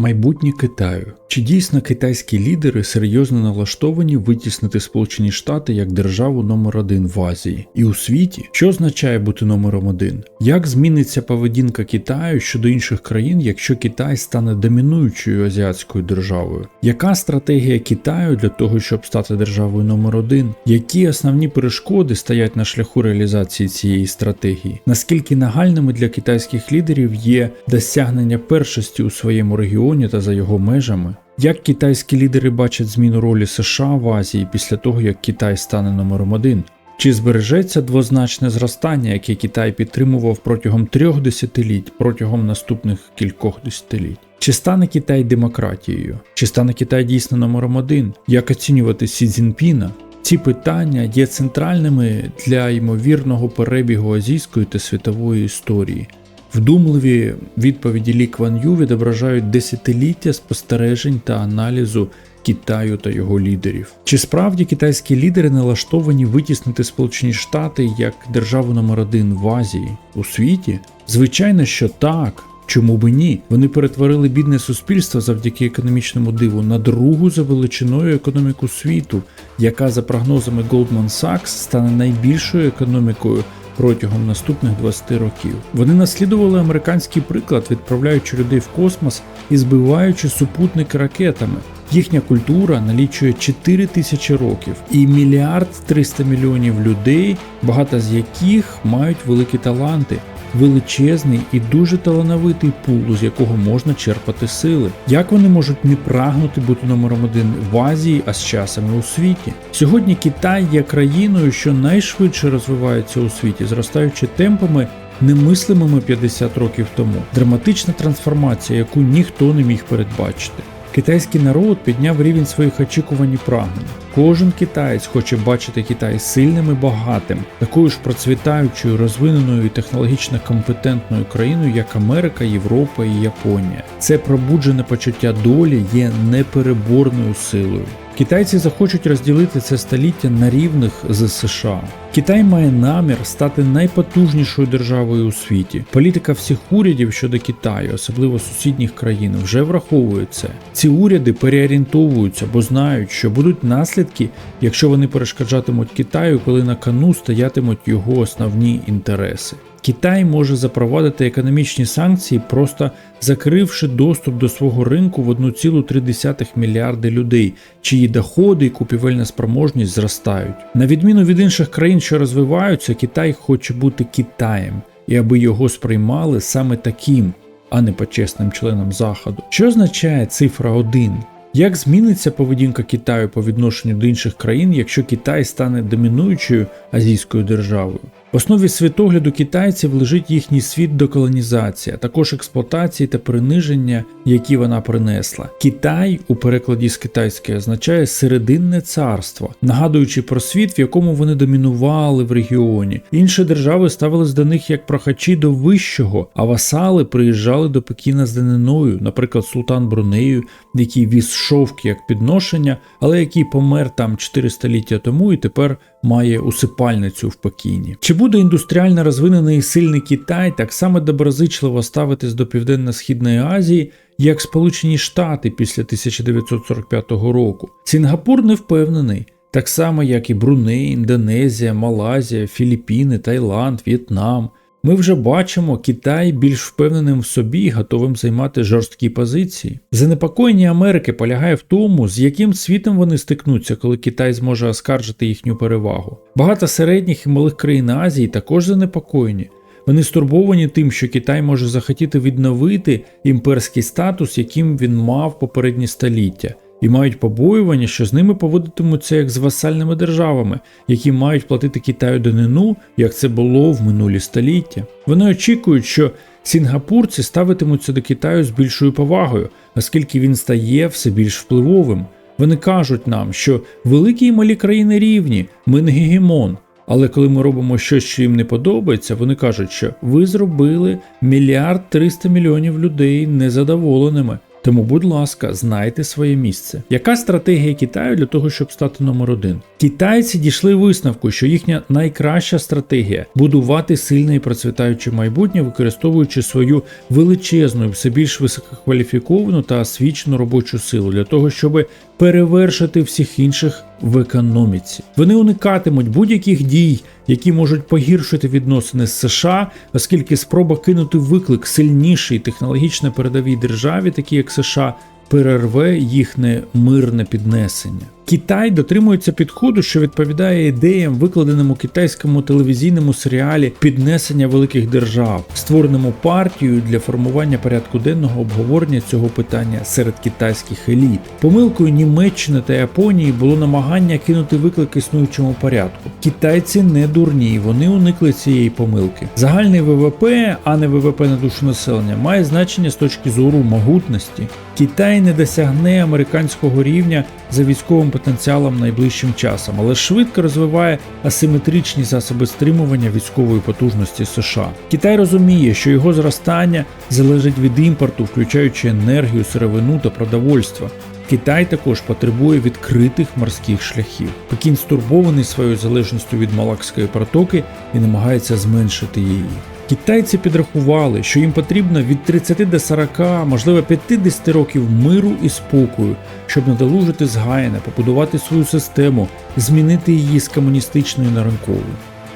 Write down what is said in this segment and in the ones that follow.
Майбутнє Китаю. Чи дійсно китайські лідери серйозно налаштовані витіснити Сполучені Штати як державу номер один в Азії і у світі? Що означає бути номером один? Як зміниться поведінка Китаю щодо інших країн, якщо Китай стане домінуючою азіатською державою? Яка стратегія Китаю для того, щоб стати державою номер один? Які основні перешкоди стоять на шляху реалізації цієї стратегії? Наскільки нагальними для китайських лідерів є досягнення першості у своєму регіоні та за його межами? Як китайські лідери бачать зміну ролі США в Азії після того, як Китай стане номером один? Чи збережеться двозначне зростання, яке Китай підтримував протягом трьох десятиліть протягом наступних кількох десятиліть? Чи стане Китай демократією? Чи стане Китай дійсно номером один? Як оцінювати Сі Цзіньпіна? Ці питання є центральними для ймовірного перебігу азійської та світової історії. Вдумливі відповіді Лі Кван Ю відображають десятиліття спостережень та аналізу Китаю та його лідерів. Чи справді китайські лідери налаштовані витіснити Сполучені Штати як державу номер один в Азії у світі? Звичайно, що так. Чому би ні? Вони перетворили бідне суспільство завдяки економічному диву на другу за величиною економіку світу, яка за прогнозами Goldman Sachs стане найбільшою економікою протягом наступних 20 років. Вони наслідували американський приклад, відправляючи людей в космос і збиваючи супутники ракетами. Їхня культура налічує 4 тисячі років і мільярд 300 мільйонів людей, багато з яких мають великі таланти. Величезний і дуже талановитий пул, з якого можна черпати сили. Як вони можуть не прагнути бути номером один в Азії, а з часами у світі? Сьогодні Китай є країною, що найшвидше розвивається у світі, зростаючи темпами. Немислимими 50 років тому драматична трансформація, яку ніхто не міг передбачити. Китайський народ підняв рівень своїх очікувань і прагнень. Кожен китаєць хоче бачити Китай сильним і багатим, такою ж процвітаючою, розвиненою і технологічно компетентною країною, як Америка, Європа і Японія. Це пробуджене почуття долі є непереборною силою. Китайці захочуть розділити це століття на рівних з США. Китай має намір стати найпотужнішою державою у світі. Політика всіх урядів щодо Китаю, особливо сусідніх країн, вже враховує це. Ці уряди переорієнтовуються, бо знають, що будуть наслідки, якщо вони перешкоджатимуть Китаю, коли на кону стоятимуть його основні інтереси. Китай може запровадити економічні санкції, просто закривши доступ до свого ринку в 1,3 мільярди людей, чиї доходи і купівельна спроможність зростають. На відміну від інших країн, що розвиваються, Китай хоче бути Китаєм, і аби його сприймали саме таким, а не почесним членом Заходу. Що означає цифра 1? Як зміниться поведінка Китаю по відношенню до інших країн, якщо Китай стане домінуючою азійською державою? В основі світогляду китайців лежить їхній світ доколонізація, також експлуатації та приниження, які вона принесла. Китай у перекладі з китайської означає серединне царство, нагадуючи про світ, в якому вони домінували в регіоні. Інші держави ставились до них як прохачі до вищого, а васали приїжджали до Пекіна з даниною, наприклад, султан Брунею, який віз шовк як підношення, але який помер там 4 століття тому і тепер має усипальницю в Пекіні. Чи буде індустріально розвинений і сильний Китай так само доброзичливо ставитись до Південно-Східної Азії, як Сполучені Штати після 1945 року? Сінгапур не впевнений. Так само, як і Бруней, Індонезія, Малайзія, Філіппіни, Таїланд, В'єтнам. Ми вже бачимо Китай більш впевненим в собі і готовим займати жорсткі позиції. Занепокоєння Америки полягає в тому, з яким світом вони стикнуться, коли Китай зможе оскаржити їхню перевагу. Багато середніх і малих країн Азії також занепокоєні. Вони стурбовані тим, що Китай може захотіти відновити імперський статус, яким він мав попередні століття і мають побоювання, що з ними поводитимуться як з васальними державами, які мають платити Китаю данину, як це було в минулі століття. Вони очікують, що сінгапурці ставитимуться до Китаю з більшою повагою, оскільки він стає все більш впливовим. Вони кажуть нам, що великі і малі країни рівні, ми не гегемон. Але коли ми робимо щось, що їм не подобається, вони кажуть, що ви зробили мільярд триста мільйонів людей незадоволеними. Тому, будь ласка, знайте своє місце. Яка стратегія Китаю для того, щоб стати номер один? Китайці дійшли висновку, що їхня найкраща стратегія будувати сильне і процвітаюче майбутнє, використовуючи свою величезну, все більш висококваліфіковану та освічену робочу силу для того, щоб перевершити всіх інших в економіці. Вони уникатимуть будь-яких дій, які можуть погіршити відносини з США, оскільки спроба кинути виклик сильнішій технологічно передовій державі, такі як США, перерве їхнє мирне піднесення. Китай дотримується підходу, що відповідає ідеям, викладеним у китайському телевізійному серіалі Піднесення великих держав, створеному партією для формування порядку денного обговорення цього питання серед китайських еліт. Помилкою Німеччини та Японії було намагання кинути виклик існуючому порядку. Китайці не дурні, вони уникли цієї помилки. Загальний ВВП, а не ВВП на душу населення, має значення з точки зору могутності. Китай не досягне американського рівня за військовим потенціалом найближчим часом, але швидко розвиває асиметричні засоби стримування військової потужності США. Китай розуміє, що його зростання залежить від імпорту, включаючи енергію, сировину та продовольство. Китай також потребує відкритих морських шляхів. Пекін стурбований своєю залежністю від Малакської протоки і намагається зменшити її. Китайці підрахували, що їм потрібно від 30 до 40, можливо 50 років миру і спокою, щоб надолужити згаяне, побудувати свою систему, змінити її з комуністичної на ринкову.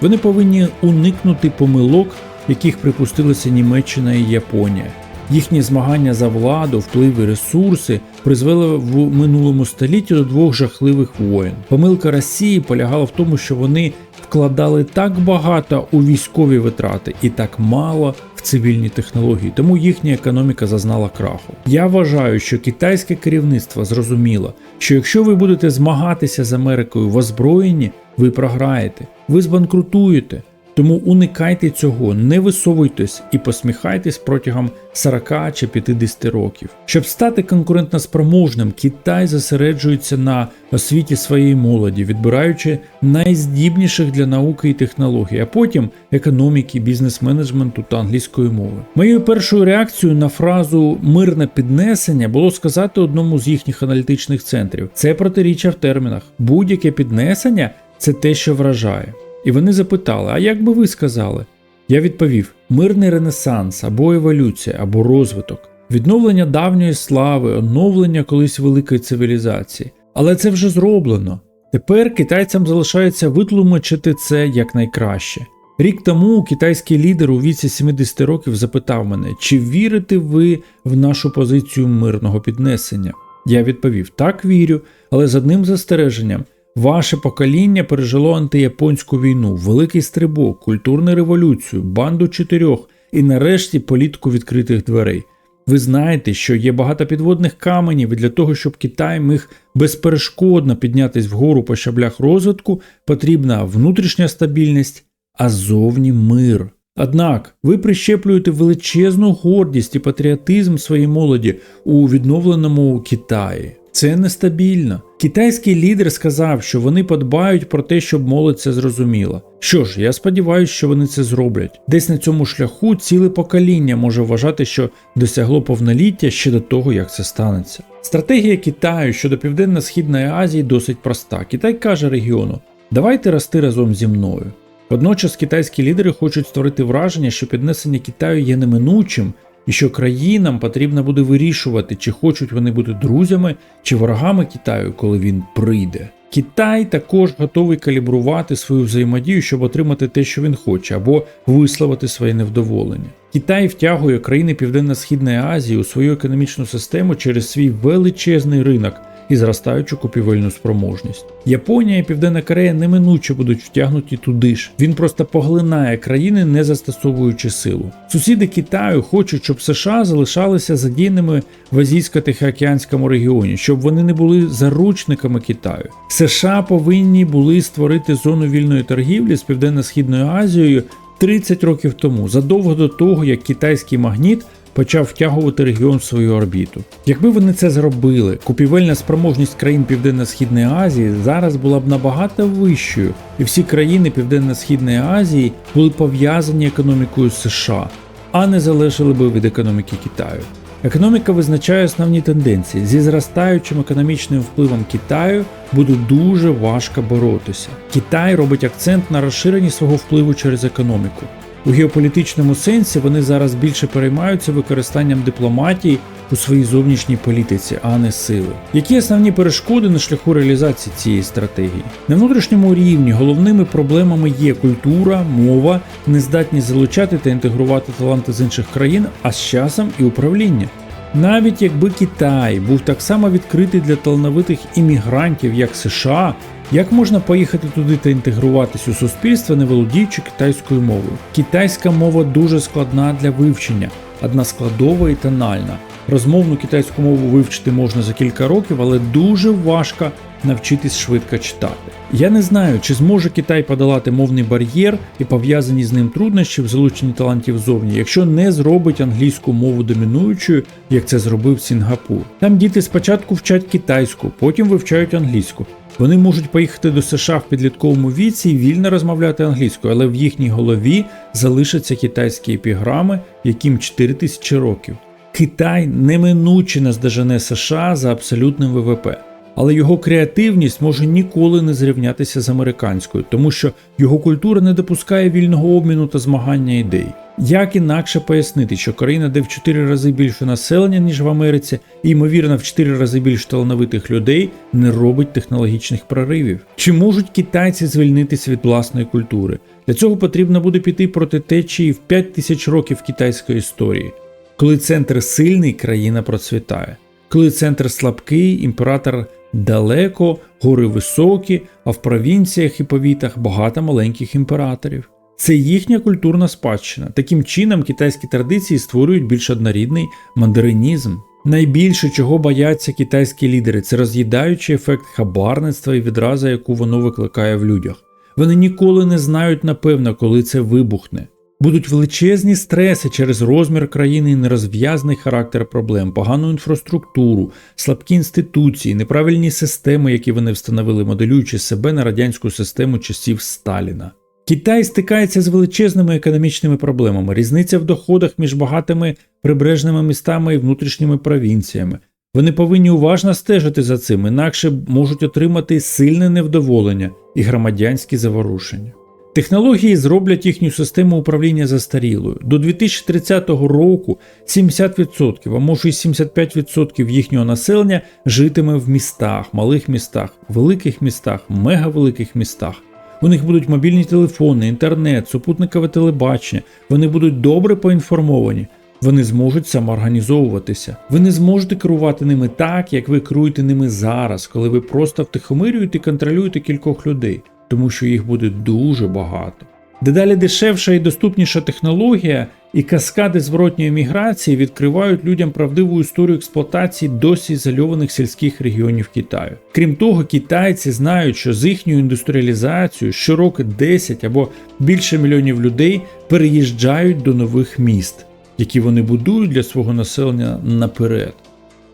Вони повинні уникнути помилок, яких припустилися Німеччина і Японія. Їхні змагання за владу, вплив і ресурси призвели в минулому столітті до двох жахливих воєн. Помилка Росії полягала в тому, що вони вкладали так багато у військові витрати і так мало в цивільні технології, тому їхня економіка зазнала краху. Я вважаю, що китайське керівництво зрозуміло, що якщо ви будете змагатися з Америкою в озброєнні, ви програєте, ви збанкрутуєте. Тому уникайте цього, не висовуйтесь і посміхайтесь протягом 40 чи 50 років. Щоб стати конкурентноспроможним, Китай зосереджується на освіті своєї молоді, відбираючи найздібніших для науки і технологій, а потім економіки, бізнес-менеджменту та англійської мови. Моєю першою реакцією на фразу мирне піднесення було сказати одному з їхніх аналітичних центрів: це протиріччя в термінах. Будь-яке піднесення це те, що вражає. І вони запитали: а як би ви сказали? Я відповів: мирний ренесанс або еволюція, або розвиток, відновлення давньої слави, оновлення колись великої цивілізації. Але це вже зроблено. Тепер китайцям залишається витлумачити це якнайкраще. Рік тому китайський лідер у віці 70 років запитав мене, чи вірите ви в нашу позицію мирного піднесення? Я відповів: так вірю, але з одним застереженням. Ваше покоління пережило антияпонську війну, великий стрибок, культурну революцію, банду чотирьох і нарешті політику відкритих дверей. Ви знаєте, що є багато підводних каменів, і для того, щоб Китай міг безперешкодно піднятись вгору по щаблях розвитку, потрібна внутрішня стабільність, а зовні мир. Однак ви прищеплюєте величезну гордість і патріотизм своїй молоді у відновленому Китаї. Це нестабільно. Китайський лідер сказав, що вони подбають про те, щоб молодь це зрозуміла. Що ж, я сподіваюся, що вони це зроблять. Десь на цьому шляху ціле покоління може вважати, що досягло повноліття ще до того, як це станеться. Стратегія Китаю щодо Південно-Східної Азії досить проста. Китай каже регіону: давайте рости разом зі мною. Водночас китайські лідери хочуть створити враження, що піднесення Китаю є неминучим і що країнам потрібно буде вирішувати, чи хочуть вони бути друзями чи ворогами Китаю, коли він прийде. Китай також готовий калібрувати свою взаємодію, щоб отримати те, що він хоче, або висловити своє невдоволення. Китай втягує країни Південно-Східної Азії у свою економічну систему через свій величезний ринок і зростаючу купівельну спроможність. Японія і Південна Корея неминуче будуть втягнуті туди ж. Він просто поглинає країни, не застосовуючи силу. Сусіди Китаю хочуть, щоб США залишалися задійними в азійсько-тихоокеанському регіоні, щоб вони не були заручниками Китаю. США повинні були створити зону вільної торгівлі з Південно-Східною Азією 30 років тому, задовго до того, як китайський магніт почав втягувати регіон в свою орбіту. Якби вони це зробили, купівельна спроможність країн Південно-Східної Азії зараз була б набагато вищою, і всі країни Південно-Східної Азії були пов'язані економікою США, а не залежали би від економіки Китаю. Економіка визначає основні тенденції. Зі зростаючим економічним впливом Китаю буде дуже важко боротися. Китай робить акцент на розширенні свого впливу через економіку. У геополітичному сенсі вони зараз більше переймаються використанням дипломатії у своїй зовнішній політиці, а не сили. Які основні перешкоди на шляху реалізації цієї стратегії? На внутрішньому рівні головними проблемами є культура, мова, нездатність залучати та інтегрувати таланти з інших країн, а з часом і управління. Навіть якби Китай був так само відкритий для талановитих іммігрантів, як США, як можна поїхати туди та інтегруватись у суспільство, не володіючи китайською мовою? Китайська мова дуже складна для вивчення, односкладова і тональна. Розмовну китайську мову вивчити можна за кілька років, але дуже важко навчитись швидко читати. Я не знаю, чи зможе Китай подолати мовний бар'єр і пов'язані з ним труднощі в залученні талантів зовні, якщо не зробить англійську мову домінуючою, як це зробив Сінгапур. Там діти спочатку вчать китайську, потім вивчають англійську. Вони можуть поїхати до США в підлітковому віці і вільно розмовляти англійською, але в їхній голові залишаться китайські епіграми, яким 4 тисячі років. Китай неминуче наздожене США за абсолютним ВВП, але його креативність може ніколи не зрівнятися з американською, тому що його культура не допускає вільного обміну та змагання ідей. Як інакше пояснити, що країна, де в 4 рази більше населення, ніж в Америці, і ймовірно в 4 рази більш талановитих людей, не робить технологічних проривів? Чи можуть китайці звільнитися від власної культури? Для цього потрібно буде піти проти течії в 5 тисяч років китайської історії. Коли центр сильний, країна процвітає. Коли центр слабкий, імператор далеко, гори високі, а в провінціях і повітах багато маленьких імператорів. Це їхня культурна спадщина. Таким чином китайські традиції створюють більш однорідний мандаринізм. Найбільше чого бояться китайські лідери, це роз'їдаючий ефект хабарництва і відраза, яку воно викликає в людях. Вони ніколи не знають напевно, коли це вибухне. Будуть величезні стреси через розмір країни і нерозв'язаний характер проблем, погану інфраструктуру, слабкі інституції, неправильні системи, які вони встановили, моделюючи себе на радянську систему часів Сталіна. Китай стикається з величезними економічними проблемами, різниця в доходах між багатими прибережними містами і внутрішніми провінціями. Вони повинні уважно стежити за цим, інакше можуть отримати сильне невдоволення і громадянські заворушення. Технології зроблять їхню систему управління застарілою. До 2030 року 70%, а може й 75% їхнього населення житиме в містах, малих містах, великих містах, мегавеликих містах. У них будуть мобільні телефони, інтернет, супутникове телебачення. Вони будуть добре поінформовані. Вони зможуть самоорганізовуватися. Ви не зможете керувати ними так, як ви керуєте ними зараз, коли ви просто втихомирюєте і контролюєте кількох людей, тому що їх буде дуже багато. Дедалі дешевша і доступніша технологія і каскади зворотньої міграції відкривають людям правдиву історію експлуатації досі ізольованих сільських регіонів Китаю. Крім того, китайці знають, що з їхньою індустріалізацією щороку 10 або більше мільйонів людей переїжджають до нових міст, які вони будують для свого населення наперед.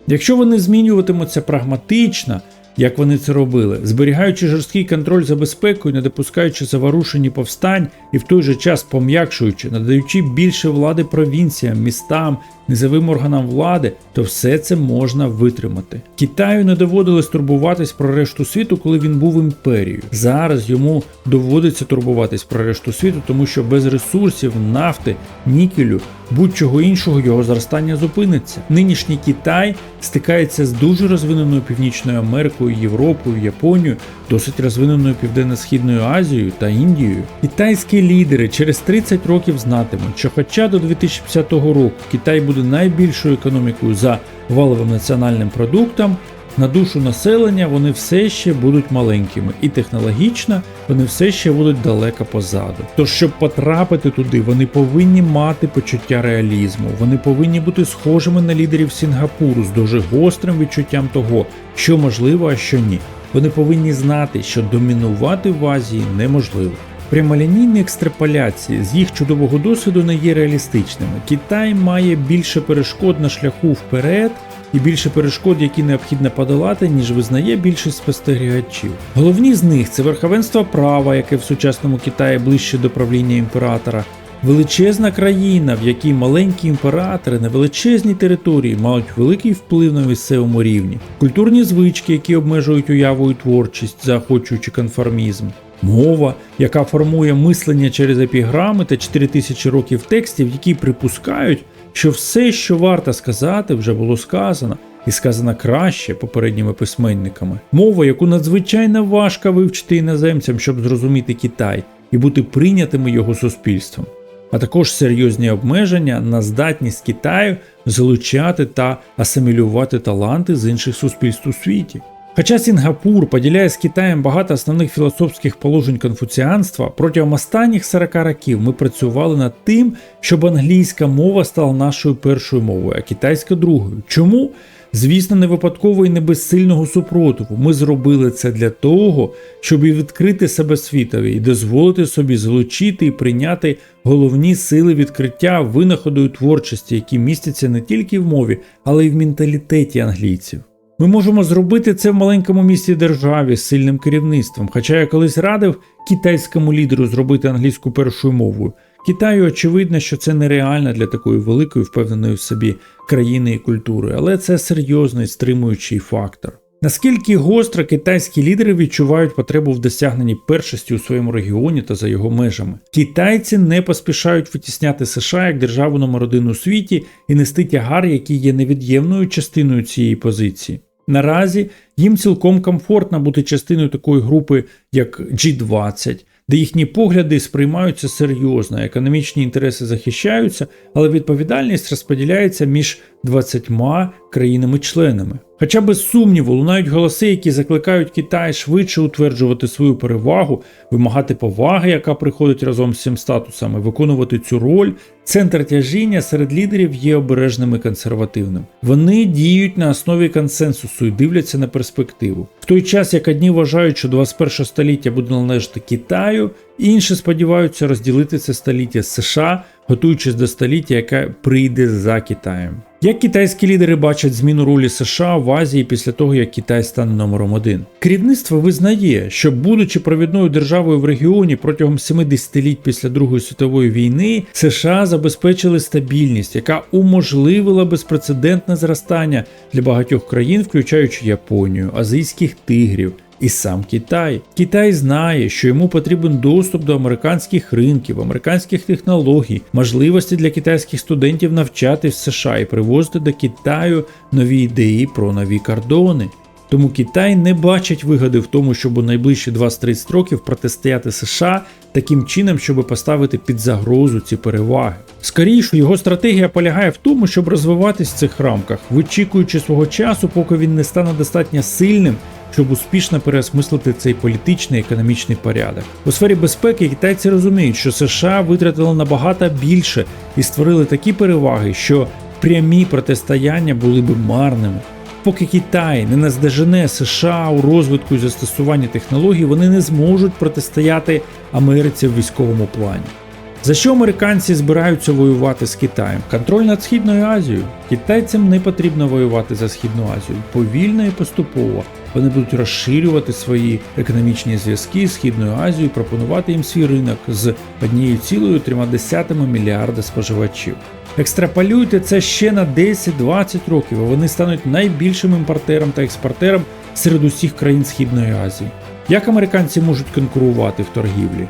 Якщо вони змінюватимуться прагматично, як вони це робили, зберігаючи жорсткий контроль за безпекою, не допускаючи заворушені повстань і в той же час пом'якшуючи, надаючи більше влади провінціям, містам, низовим органам влади, то все це можна витримати. Китаю не доводилось турбуватись про решту світу, коли він був імперією. Зараз йому доводиться турбуватись про решту світу, тому що без ресурсів, нафти, нікелю, будь-чого іншого його зростання зупиниться. Нинішній Китай стикається з дуже розвиненою Північною Америкою, Європою, Японією, досить розвиненою Південно-Східною Азією та Індією. Китайські лідери через 30 років знатимуть, що хоча до 2050 року Китай буде найбільшою економікою за валовим національним продуктом, на душу населення вони все ще будуть маленькими, і технологічно вони все ще будуть далеко позаду. Тож, щоб потрапити туди, вони повинні мати почуття реалізму, вони повинні бути схожими на лідерів Сінгапуру з дуже гострим відчуттям того, що можливо, а що ні. Вони повинні знати, що домінувати в Азії неможливо. Прямолінійні екстраполяції з їх чудового досвіду не є реалістичними. Китай має більше перешкод на шляху вперед і більше перешкод, які необхідно подолати, ніж визнає більшість спостерігачів. Головні з них це верховенство права, яке в сучасному Китаї ближче до правління імператора, Величезна країна, в якій маленькі імператори на величезній території мають великий вплив на місцевому рівні, культурні звички, які обмежують уяву і творчість, заохочуючи конформізм, мова, яка формує мислення через епіграми та 4000 років текстів, які припускають, що все, що варто сказати, вже було сказано. І сказано краще попередніми письменниками. Мова, яку надзвичайно важко вивчити іноземцям, щоб зрозуміти Китай і бути прийнятими його суспільством, а також серйозні обмеження на здатність Китаю залучати та асимілювати таланти з інших суспільств у світі. Хоча Сінгапур поділяє з Китаєм багато основних філософських положень конфуціанства, протягом останніх 40 років ми працювали над тим, щоб англійська мова стала нашою першою мовою, а китайська другою. Чому? Звісно, не випадково і не без сильного супротиву. Ми зробили це для того, щоб і відкрити себе світові і дозволити собі залучити і прийняти головні сили відкриття винаходу творчості, які містяться не тільки в мові, але й в менталітеті англійців. Ми можемо зробити це в маленькому місті державі з сильним керівництвом. Хоча я колись радив китайському лідеру зробити англійську першою мовою. Китаю очевидно, що це нереально для такої великої, впевненої в собі країни і культури, але це серйозний стримуючий фактор. Наскільки гостро китайські лідери відчувають потребу в досягненні першості у своєму регіоні та за його межами? Китайці не поспішають витісняти США як державу номер один у світі і нести тягар, який є невід'ємною частиною цієї позиції. Наразі їм цілком комфортно бути частиною такої групи, як G20, де їхні погляди сприймаються серйозно, економічні інтереси захищаються, але відповідальність розподіляється між 20 країнами-членами. Хоча без сумніву лунають голоси, які закликають Китай швидше утверджувати свою перевагу, вимагати поваги, яка приходить разом з цим статусами, виконувати цю роль. Центр тяжіння серед лідерів є обережним і консервативним. Вони діють на основі консенсусу і дивляться на перспективу. В той час, як одні вважають, що 21 століття буде належати Китаю, інші сподіваються розділити це століття з США, готуючись до століття, яке прийде за Китаєм. Як китайські лідери бачать зміну ролі США в Азії після того, як Китай стане номером один? Керівництво визнає, що, будучи провідною державою в регіоні протягом семи десятиліть після Другої світової війни, США забезпечили стабільність, яка уможливила безпрецедентне зростання для багатьох країн, включаючи Японію, азійських тигрів. І сам Китай. Китай знає, що йому потрібен доступ до американських ринків, американських технологій, можливості для китайських студентів навчатись в США і привозити до Китаю нові ідеї про нові кордони. Тому Китай не бачить вигоди в тому, щоб у найближчі 20-30 років протистояти США таким чином, щоб поставити під загрозу ці переваги. Скоріше, його стратегія полягає в тому, щоб розвиватись в цих рамках, вичікуючи свого часу, поки він не стане достатньо сильним, щоб успішно переосмислити цей політичний і економічний порядок. У сфері безпеки китайці розуміють, що США витратили набагато більше і створили такі переваги, що прямі протистояння були б марними. Поки Китай не наздожене США у розвитку і застосуванні технологій, вони не зможуть протистояти Америці в військовому плані. За що американці збираються воювати з Китаєм? Контроль над Східною Азією. Китайцям не потрібно воювати за Східну Азію. Повільно і поступово вони будуть розширювати свої економічні зв'язки з Східною Азією, пропонувати їм свій ринок з 1,3 мільярда споживачів. Екстраполюйте це ще на 10-20 років, вони стануть найбільшим імпортером та експортером серед усіх країн Східної Азії. Як американці можуть конкурувати в торгівлі?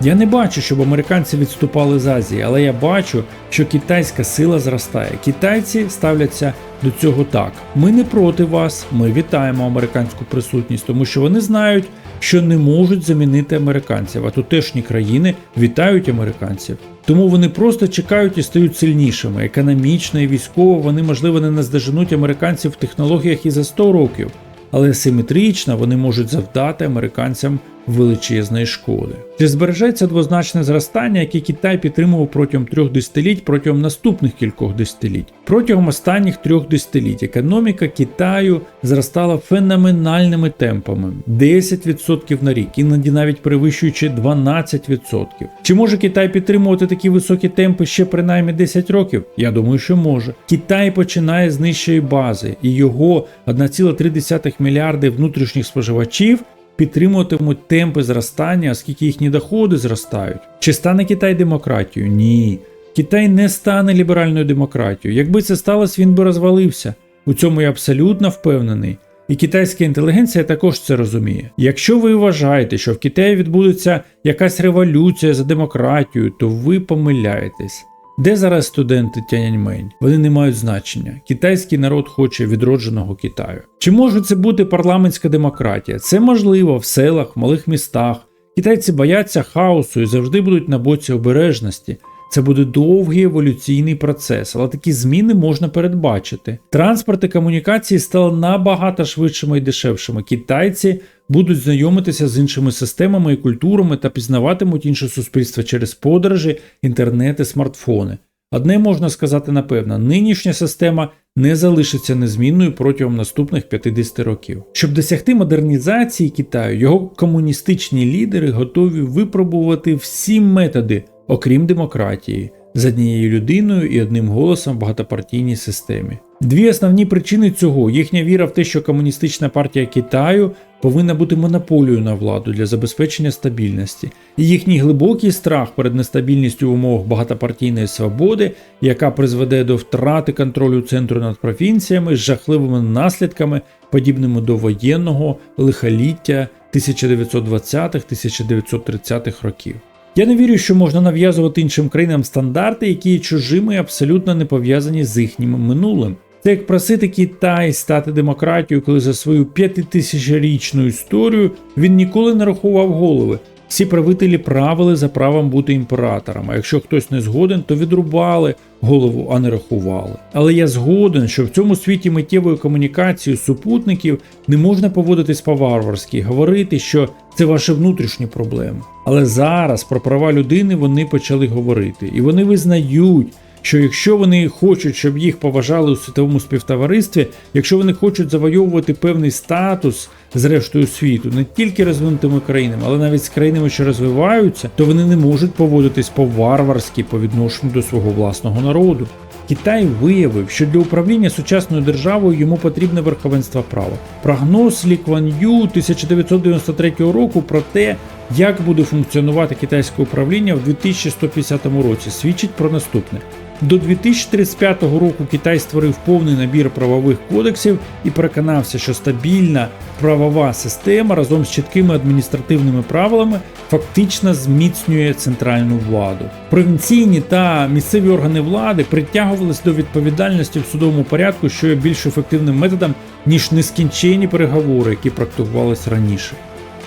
Я не бачу, щоб американці відступали з Азії, але я бачу, що китайська сила зростає. Китайці ставляться до цього так: ми не проти вас, ми вітаємо американську присутність, тому що вони знають, що не можуть замінити американців, а тутешні країни вітають американців. Тому вони просто чекають і стають сильнішими. Економічно і військово вони, можливо, не наздоженуть американців в технологіях і за 100 років, але симетрично вони можуть завдати американцям величезної шкоди. Чи збережеться двозначне зростання, яке Китай підтримував протягом трьох десятиліть протягом наступних кількох десятиліть? Протягом останніх трьох десятиліть економіка Китаю зростала феноменальними темпами 10% на рік, іноді навіть перевищуючи 12%. Чи може Китай підтримувати такі високі темпи ще принаймні 10 років? Я думаю, що може. Китай починає з нижчої бази, і його 1,3 мільярди внутрішніх споживачів підтримуватимуть темпи зростання, оскільки їхні доходи зростають. Чи стане Китай демократією? Ні. Китай не стане ліберальною демократією. Якби це сталося, він би розвалився. У цьому я абсолютно впевнений. І китайська інтелігенція також це розуміє. Якщо ви вважаєте, що в Китаї відбудеться якась революція за демократію, то ви помиляєтесь. Де зараз студенти Тяньаньмень? Вони не мають значення. Китайський народ хоче відродженого Китаю. Чи може це бути парламентська демократія? Це можливо в селах, в малих містах. Китайці бояться хаосу і завжди будуть на боці обережності. Це буде довгий еволюційний процес, але такі зміни можна передбачити. Транспорт і комунікації стали набагато швидшими і дешевшими. Китайці будуть знайомитися з іншими системами і культурами та пізнаватимуть інше суспільство через подорожі, інтернет і смартфони. Одне можна сказати напевно, нинішня система не залишиться незмінною протягом наступних 50 років. Щоб досягти модернізації Китаю, його комуністичні лідери готові випробувати всі методи, окрім демократії, з однією людиною і одним голосом в багатопартійній системі. Дві основні причини цього їхня віра в те, що комуністична партія Китаю повинна бути монополією на владу для забезпечення стабільності, і їхній глибокий страх перед нестабільністю в умовах багатопартійної свободи, яка призведе до втрати контролю центру над провінціями з жахливими наслідками, подібними до воєнного лихоліття 1920-1930-х років. Я не вірю, що можна нав'язувати іншим країнам стандарти, які є чужими і абсолютно не пов'язані з їхнім минулим. Це як просити Китай стати демократією, коли за свою п'ятитисячорічну історію він ніколи не рахував голови. Всі правителі правили за правом бути імператором, а якщо хтось не згоден, то відрубали голову, а не рахували. Але я згоден, що в цьому світі миттєвої комунікації супутників не можна поводитись по-варварськи, говорити, що це ваші внутрішні проблеми. Але зараз про права людини вони почали говорити, і вони визнають що якщо вони хочуть, щоб їх поважали у світовому співтоваристві, якщо вони хочуть завойовувати певний статус з рештою світу, не тільки розвинутими країнами, але навіть з країнами, що розвиваються, то вони не можуть поводитись по-варварськи по відношенню до свого власного народу. Китай виявив, що для управління сучасною державою йому потрібне верховенство права. Прогноз Лі Кван Ю 1993 року про те, як буде функціонувати китайське управління в 2150 році, свідчить про наступне. До 2035 року Китай створив повний набір правових кодексів і переконався, що стабільна правова система разом з чіткими адміністративними правилами фактично зміцнює центральну владу. Провінційні та місцеві органи влади притягувалися до відповідальності в судовому порядку, що є більш ефективним методом ніж нескінченні переговори, які практикувалися раніше.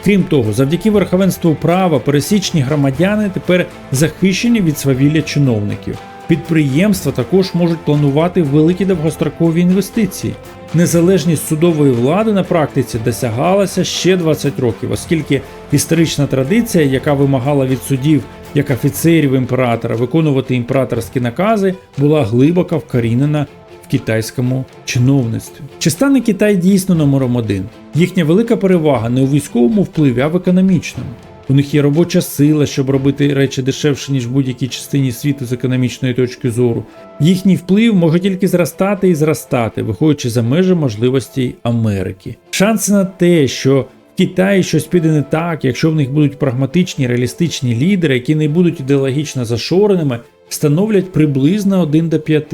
Крім того, завдяки верховенству права пересічні громадяни тепер захищені від свавілля чиновників. Підприємства також можуть планувати великі довгострокові інвестиції. Незалежність судової влади на практиці досягалася ще 20 років, оскільки історична традиція, яка вимагала від судів як офіцерів імператора виконувати імператорські накази, була глибоко вкорінена в китайському чиновництві. Чи стане Китай дійсно номером один? Їхня велика перевага не у військовому впливі, а в економічному. У них є робоча сила, щоб робити речі дешевше, ніж в будь-якій частині світу з економічної точки зору. Їхній вплив може тільки зростати і зростати, виходячи за межі можливостей Америки. Шанси на те, що в Китаї щось піде не так, якщо в них будуть прагматичні реалістичні лідери, які не будуть ідеологічно зашореними, становлять приблизно 1 до 5.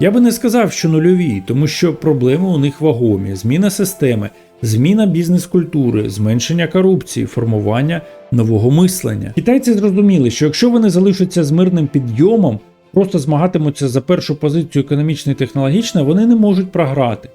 Я би не сказав, що нульові, тому що проблеми у них вагомі, зміна системи. Зміна бізнес-культури, зменшення корупції, формування нового мислення. Китайці зрозуміли, що якщо вони залишаться з мирним підйомом, просто змагатимуться за першу позицію економічно і технологічно, вони не можуть програти.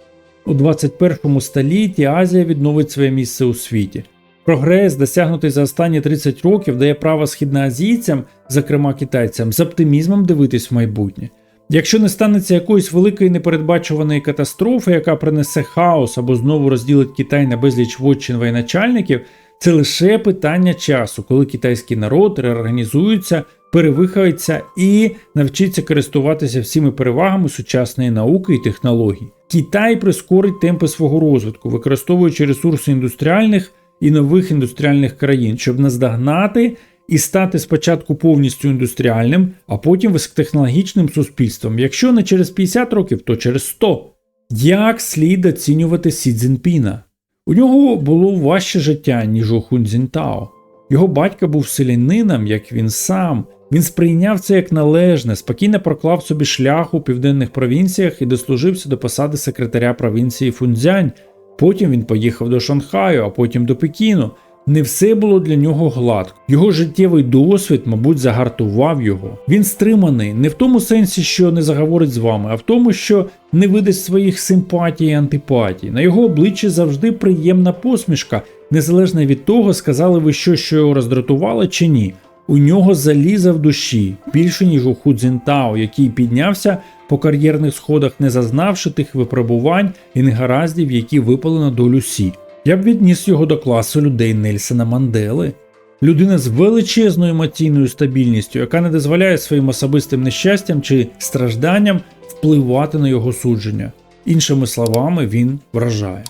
У 21 столітті Азія відновить своє місце у світі. Прогрес, досягнутий за останні 30 років, дає право східноазійцям, зокрема китайцям, з оптимізмом дивитись в майбутнє. Якщо не станеться якоїсь великої непередбачуваної катастрофи, яка принесе хаос або знову розділить Китай на безліч вотчин воєначальників, це лише питання часу, коли китайський народ реорганізується, перевихається і навчиться користуватися всіми перевагами сучасної науки і технологій. Китай прискорить темпи свого розвитку, використовуючи ресурси індустріальних і нових індустріальних країн, щоб наздогнати і стати спочатку повністю індустріальним, а потім високотехнологічним суспільством. Якщо не через 50 років, то через 100. Як слід оцінювати Сі Цзіньпіна? У нього було важче життя, ніж у Хунзінтао. Його батько був селянином, як він сам. Він сприйняв це як належне, спокійно проклав собі шлях у південних провінціях і дослужився до посади секретаря провінції Фунцзянь. Потім він поїхав до Шанхаю, а потім до Пекіну. Не все було для нього гладко. Його життєвий досвід, мабуть, загартував його. Він стриманий не в тому сенсі, що не заговорить з вами, а в тому, що не видасть своїх симпатій і антипатій. На його обличчі завжди приємна посмішка, незалежно від того, сказали ви щось, що його роздратувало чи ні. У нього заліза в душі більше ніж у Худзінтао, який піднявся по кар'єрних сходах, не зазнавши тих випробувань і негараздів, які випали на долю Сі. Я б відніс його до класу людей Нельсона Мандели. Людина з величезною емоційною стабільністю, яка не дозволяє своїм особистим нещастям чи стражданням впливати на його судження. Іншими словами, він вражає.